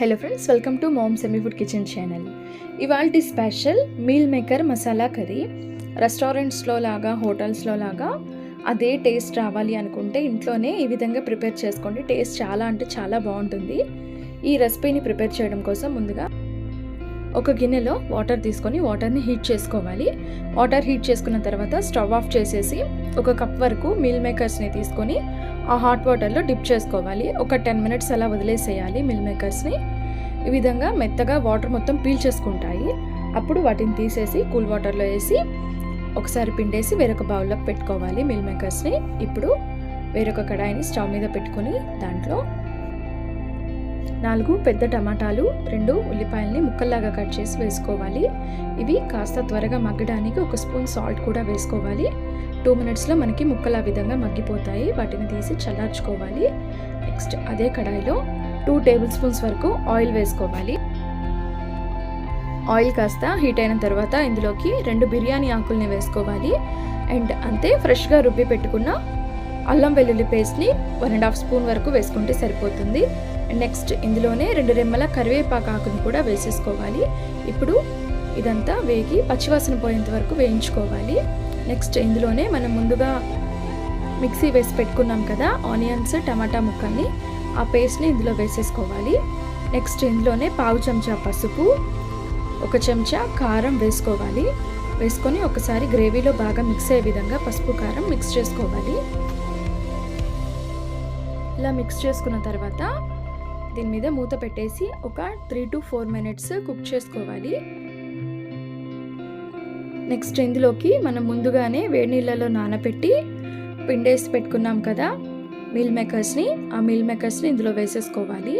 Hello friends welcome to mom semi food kitchen channel ఇవాళ special meal maker masala curry రెస్టారెంట్స్లో లాగా హోటల్స్లో లాగా అదే టేస్ట్ రావాలి అనుకుంటే ఇంట్లోనే ఈ విధంగా ప్రిపేర్ చేసుకోండి. టేస్ట్ చాలా అంటే చాలా బాగుంటుంది. ఈ రెసిపీని ప్రిపేర్ చేయడం కోసం ముందుగా ఒక గిన్నెలో వాటర్ తీసుకొని వాటర్ని హీట్ చేసుకోవాలి. వాటర్ హీట్ చేసుకున్న తర్వాత స్టవ్ ఆఫ్ చేసేసి ఒక కప్ వరకు మీల్ మేకర్స్ని తీసుకొని ఆ హాట్ వాటర్లో డిప్ చేసుకోవాలి. ఒక టెన్ మినిట్స్ అలా వదిలేసేయాలి మిల్ మేకర్స్ని. ఈ విధంగా మెత్తగా వాటర్ మొత్తం పీల్చేసుకుంటాయి అప్పుడు వాటిని తీసేసి కూల్ వాటర్లో వేసి ఒకసారి పిండేసి వేరొక బౌల్లోకి పెట్టుకోవాలి మిల్ మేకర్స్ని. ఇప్పుడు వేరొక కడాయిని స్టవ్ మీద పెట్టుకొని దాంట్లో నాలుగు పెద్ద టమాటాలు రెండు ఉల్లిపాయల్ని ముక్కల్లాగా కట్ చేసి వేసుకోవాలి. ఇవి కాస్త త్వరగా మగ్గడానికి ఒక స్పూన్ సాల్ట్ కూడా వేసుకోవాలి. టూ మినిట్స్లో మనకి ముక్కలు ఆ విధంగా మగ్గిపోతాయి. వాటిని తీసి చల్లార్చుకోవాలి. నెక్స్ట్ అదే కడాయిలో టూ టేబుల్ స్పూన్స్ వరకు ఆయిల్ వేసుకోవాలి. ఆయిల్ కాస్త హీట్ అయిన తర్వాత ఇందులోకి రెండు బిర్యానీ ఆకుల్ని వేసుకోవాలి. అండ్ అంతే ఫ్రెష్గా రుబ్బి పెట్టుకున్న అల్లం వెల్లుల్లి పేస్ట్ని వన్ అండ్ హాఫ్ స్పూన్ వరకు వేసుకుంటే సరిపోతుంది. నెక్స్ట్ ఇందులోనే రెండు రెమ్మల కరివేపాకు కూడా వేసేసుకోవాలి. ఇప్పుడు ఇదంతా వేగి పచ్చివాసన పోయేంత వరకు వేయించుకోవాలి. నెక్స్ట్ ఇందులోనే మనం ముందుగా మిక్సీ వేసి పెట్టుకున్నాం కదా ఆనియన్స్ టమాటా ముక్కల్ని ఆ పేస్ట్ని ఇందులో వేసేసుకోవాలి. నెక్స్ట్ ఇందులోనే పావు చెంచా పసుపు ఒక చెంచా కారం వేసుకోవాలి. వేసుకొని ఒకసారి గ్రేవీలో బాగా మిక్స్ అయ్యే విధంగా పసుపు కారం మిక్స్ చేసుకోవాలి. ఇలా మిక్స్ చేసుకున్న తర్వాత దీని మీద మూత పెట్టేసి ఒక three to four minutes cook చేసుకోవాలి. నెక్స్ట్ ఇందులోకి మనం ముందుగానే వేడి నీళ్ళలో నానబెట్టి పిండేసి పెట్టుకున్నాం కదా మిల్ మేకర్స్ని ఆ మిల్ మేకర్స్ని ఇందులో వేసేసుకోవాలి.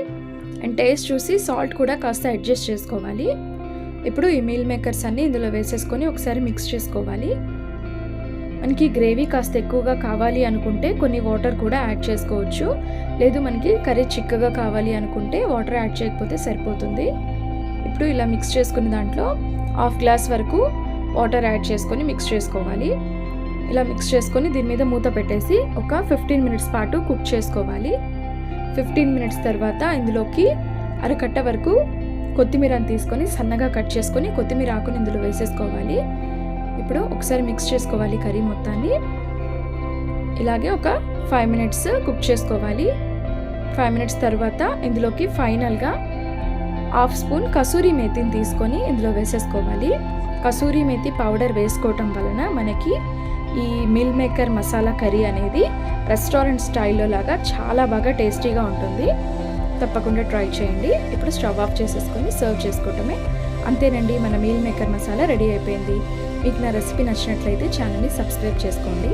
అండ్ టేస్ట్ చూసి సాల్ట్ కూడా కాస్త అడ్జస్ట్ చేసుకోవాలి. ఇప్పుడు ఈ మీల్ మేకర్స్ అన్నీ ఇందులో వేసేసుకొని ఒకసారి మిక్స్ చేసుకోవాలి. మనకి గ్రేవీ కాస్త ఎక్కువగా కావాలి అనుకుంటే కొన్ని వాటర్ కూడా యాడ్ చేసుకోవచ్చు. లేదు మనకి కర్రీ చిక్కగా కావాలి అనుకుంటే వాటర్ యాడ్ చేయకపోతే సరిపోతుంది. ఇప్పుడు ఇలా మిక్స్ చేసుకున్న దాంట్లో హాఫ్ గ్లాస్ వరకు వాటర్ యాడ్ చేసుకొని మిక్స్ చేసుకోవాలి. ఇలా మిక్స్ చేసుకొని దీని మీద మూత పెట్టేసి ఒక ఫిఫ్టీన్ మినిట్స్ పాటు కుక్ చేసుకోవాలి. ఫిఫ్టీన్ మినిట్స్ తర్వాత ఇందులోకి అరకట్ట వరకు కొత్తిమీరని తీసుకొని సన్నగా కట్ చేసుకొని కొత్తిమీర ఆకుని ఇందులో వేసేసుకోవాలి. ఇప్పుడు ఒకసారి మిక్స్ చేసుకోవాలి కర్రీ మొత్తాన్ని. ఇలాగే ఒక ఫైవ్ మినిట్స్ కుక్ చేసుకోవాలి. ఫైవ్ మినిట్స్ తర్వాత ఇందులోకి ఫైనల్గా హాఫ్ స్పూన్ కసూరి మేతిని తీసుకొని ఇందులో వేసేసుకోవాలి. కసూరి మేతి పౌడర్ వేసుకోవటం వలన మనకి ఈ మిల్ మేకర్ మసాలా కర్రీ అనేది రెస్టారెంట్ స్టైల్లో లాగా చాలా బాగా టేస్టీగా ఉంటుంది. తప్పకుండా ట్రై చేయండి. ఇప్పుడు స్టవ్ ఆఫ్ చేసేసుకొని సర్వ్ చేసుకోవటమే అంతేనండి మన మీల్ మేకర్ మసాలా రెడీ అయిపోయింది. మీకు నా రెసిపీ నచ్చినట్లయితే ఛానల్ని సబ్స్క్రైబ్ చేసుకోండి.